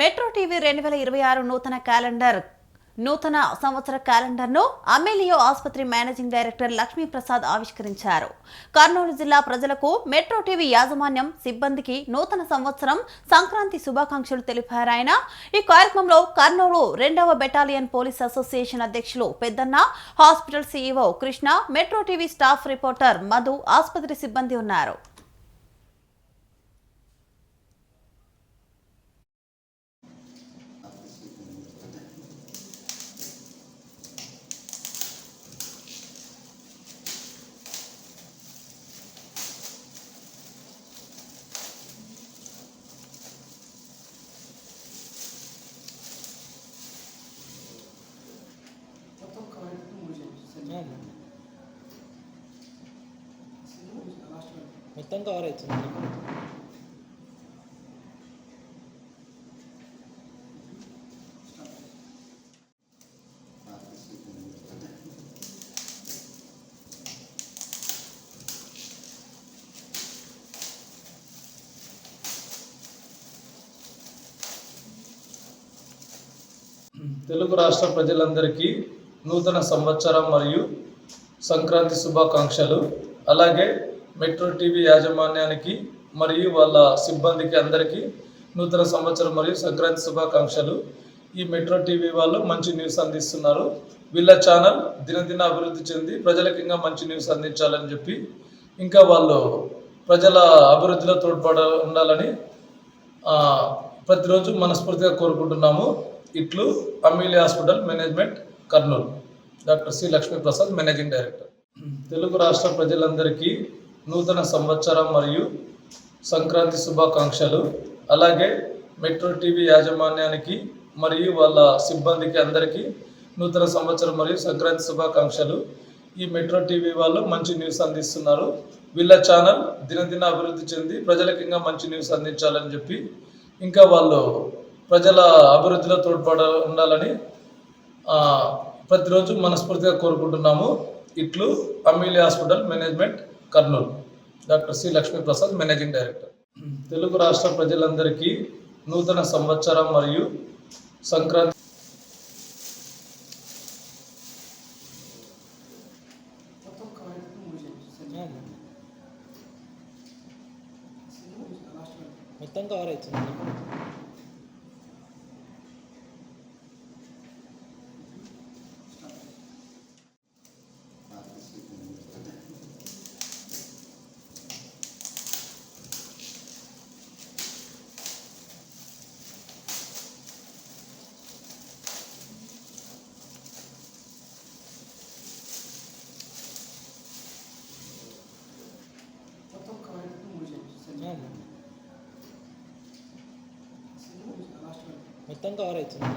Metro TV రెండు వేల ఇరవై ఆరు నూతన క్యాలెండర్ నూతన సంవత్సర క్యాలెండర్ను అమేలియో ఆసుపత్రి మేనేజింగ్ డైరెక్టర్ లక్ష్మీప్రసాద్ ఆవిష్కరించారు. కర్నూలు జిల్లా ప్రజలకు మెట్రో టీవీ యాజమాన్యం సిబ్బందికి నూతన సంవత్సరం సంక్రాంతి శుభాకాంక్షలు తెలిపారు ఆయన. ఈ కార్యక్రమంలో కర్నూలు రెండవ బెటాలియన్ పోలీస్ అసోసియేషన్ అధ్యక్షులు Peddanna hospital CEO Krishna metro TV staff reporter Madhu ఆసుపత్రి సిబ్బంది ఉన్నారు. మొత్తం కవర్ అవుతుంది. తెలుగు రాష్ట్ర ప్రజలందరికీ నూతన సంవత్సరం మరియు సంక్రాంతి శుభాకాంక్షలు. అలాగే మెట్రో టీవీ యాజమాన్యానికి మరియు వాళ్ళ సిబ్బందికి అందరికీ నూతన సంవత్సరం మరియు సంక్రాంతి శుభాకాంక్షలు. ఈ మెట్రో టీవీ వాళ్ళు మంచి న్యూస్ అందిస్తున్నారు. వీళ్ళ ఛానల్ దినదిన అభివృద్ధి చెంది ప్రజలకు ఇంకా మంచి న్యూస్ అందించాలని చెప్పి ఇంకా వాళ్ళు ప్రజల అభివృద్ధిలో తోడ్పడ ఉండాలని ప్రతిరోజు మనస్ఫూర్తిగా కోరుకుంటున్నాము. ఇట్లు Ameeli hospital management Kurnool. Doctor C Lakshmiprasad managing director. Telugu రాష్ట్ర ప్రజలందరికీ నూతన సంవత్సరం మరియు సంక్రాంతి శుభాకాంక్షలు. అలాగే మెట్రో టీవీ యాజమాన్యానికి మరియు వాళ్ళ సిబ్బందికి అందరికీ నూతన సంవత్సరం మరియు సంక్రాంతి శుభాకాంక్షలు. ఈ మెట్రో టీవీ వాళ్ళు మంచి న్యూస్ అందిస్తున్నారు. వీళ్ళ ఛానల్ దినదిన అభివృద్ధి చెంది ప్రజలకు ఇంకా మంచి న్యూస్ అందించాలని చెప్పి ఇంకా వాళ్ళు ప్రజల అభివృద్ధిలో తోడ్పడ ఉండాలని ప్రతిరోజు మనస్ఫూర్తిగా కోరుకుంటున్నాము. ఇట్లు Ameeli hospital management Kurnool. Doctor C Lakshmi Prasad managing director. Telugu రాష్ట్ర ప్రజలందరికీ నూతన సంవత్సరం మరియు సంక్రాంతి మొత్తం కవర్ అవుతుంది? మొత్తం కవర్ అవుతుంది.